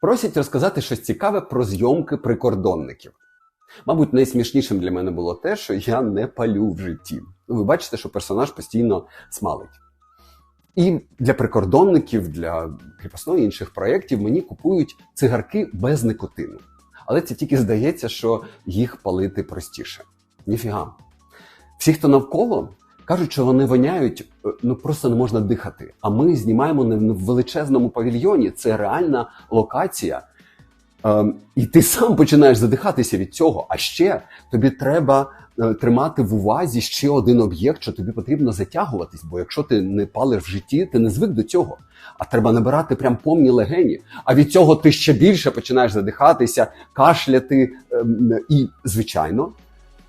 Просять розказати щось цікаве про зйомки прикордонників. Мабуть, найсмішнішим для мене було те, що я не палю в житті. Ну, ви бачите, що персонаж постійно смалить. І для прикордонників, для кріпосного і інших проєктів мені купують цигарки без никотину. Але це тільки здається, що їх палити простіше. Ніфіга. Всі, хто навколо, кажуть, що вони воняють, е, ну просто не можна дихати. А ми знімаємо не в величезному павільйоні. Це реальна локація. Ем, і ти сам починаєш задихатися від цього. А ще тобі треба е, тримати в увазі ще один об'єкт, що тобі потрібно затягуватись, бо якщо ти не палиш в житті, ти не звик до цього. А треба набирати прям повні легені. А від цього ти ще більше починаєш задихатися, кашляти. ем, І, звичайно,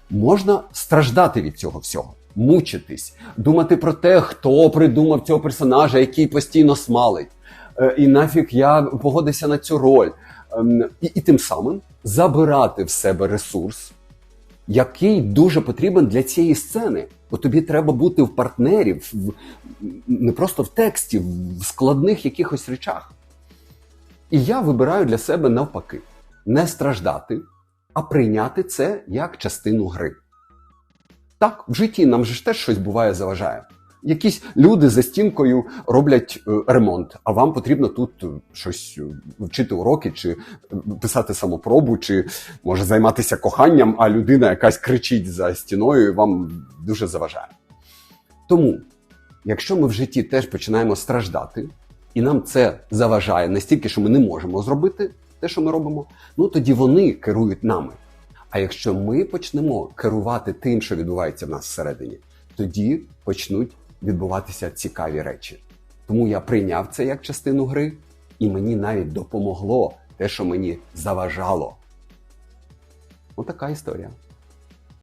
можна страждати від цього всього, мучитись, думати про те, хто придумав цього персонажа, який постійно смалить. Е, І нафіг я погодився на цю роль. Ем, І, і тим самим забирати в себе ресурс, який дуже потрібен для цієї сцени. Бо тобі треба бути в партнерів, в, не просто в тексті, в складних якихось речах. І я вибираю для себе навпаки не страждати, а прийняти це як частину гри. Так, в житті нам же ж теж щось буває заважає. Якісь люди за стінкою роблять е, ремонт, а вам потрібно тут е, щось е, вчити уроки, чи писати самопробу, чи може займатися коханням, а людина якась кричить за стіною і вам дуже заважає. Тому, якщо ми в житті теж починаємо страждати, і нам це заважає настільки, що ми не можемо зробити те, що ми робимо, ну тоді вони керують нами. А якщо ми почнемо керувати тим, що відбувається в нас всередині, тоді почнуть відбуватися цікаві речі. Тому я прийняв це як частину гри, і мені навіть допомогло те, що мені заважало. Отака історія.